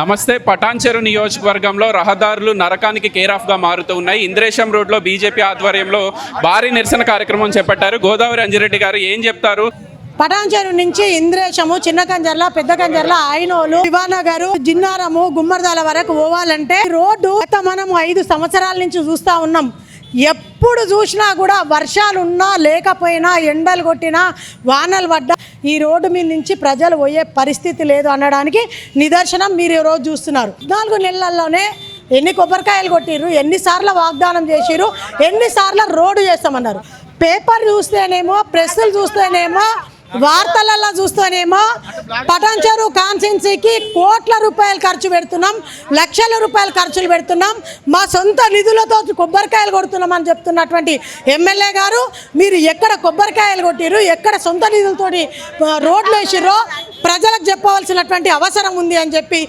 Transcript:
నమస్తే పటాన్చెరు నియోజకవర్గంలో రహదారులు నరకానికి కేర్గా మారుతూ ఉన్నాయి. ఇంద్రేశం రోడ్లో బీజేపీ ఆధ్వర్యంలో భారీ నిరసన కార్యక్రమం చేపట్టారు. గోదావరి అంజిరెడ్డి గారు ఏం చెప్తారు? పటాన్చెరు నుంచి ఇంద్రేశము చిన్న కంజర్ల పెద్ద కంజర్ల ఐనోలు గారు జిన్నారము గుమ్మర్దాల వరకు పోవాలంటే రోడ్డు గత మనం ఐదు సంవత్సరాల నుంచి చూస్తా ఉన్నాం. ఎప్పుడు చూసినా కూడా వర్షాలున్నా లేకపోయినా ఎండలు కొట్టినా వానలు పడ్డా ఈ రోడ్డు మీద నుంచి ప్రజలు పోయే పరిస్థితి లేదు అనడానికి నిదర్శనం మీరు ఈ రోజు చూస్తున్నారు. నాలుగు నెలల్లోనే ఎన్ని కొబ్బరికాయలు కొట్టిర్రు ఎన్నిసార్లు వాగ్దానం చేసిర్రు ఎన్నిసార్లు రోడ్డు చేస్తామన్నారు. పేపర్ చూస్తేనేమో ప్రెస్సులు చూస్తేనేమో వార్తలలో చూస్తేనేమో పటాన్చెరు కాన్సెన్సీకి కోట్ల రూపాయలు ఖర్చు పెడుతున్నాం లక్షల రూపాయలు ఖర్చులు పెడుతున్నాం మా సొంత నిధులతో కొబ్బరికాయలు కొడుతున్నాం అని చెప్తున్నటువంటి ఎమ్మెల్యే గారు మీరు ఎక్కడ కొబ్బరికాయలు కొట్టిర్రు ఎక్కడ సొంత నిధులతోటి రోడ్లు వేసిర్రో ప్రజలకు చెప్పవలసినటువంటి అవసరం ఉంది అని చెప్పి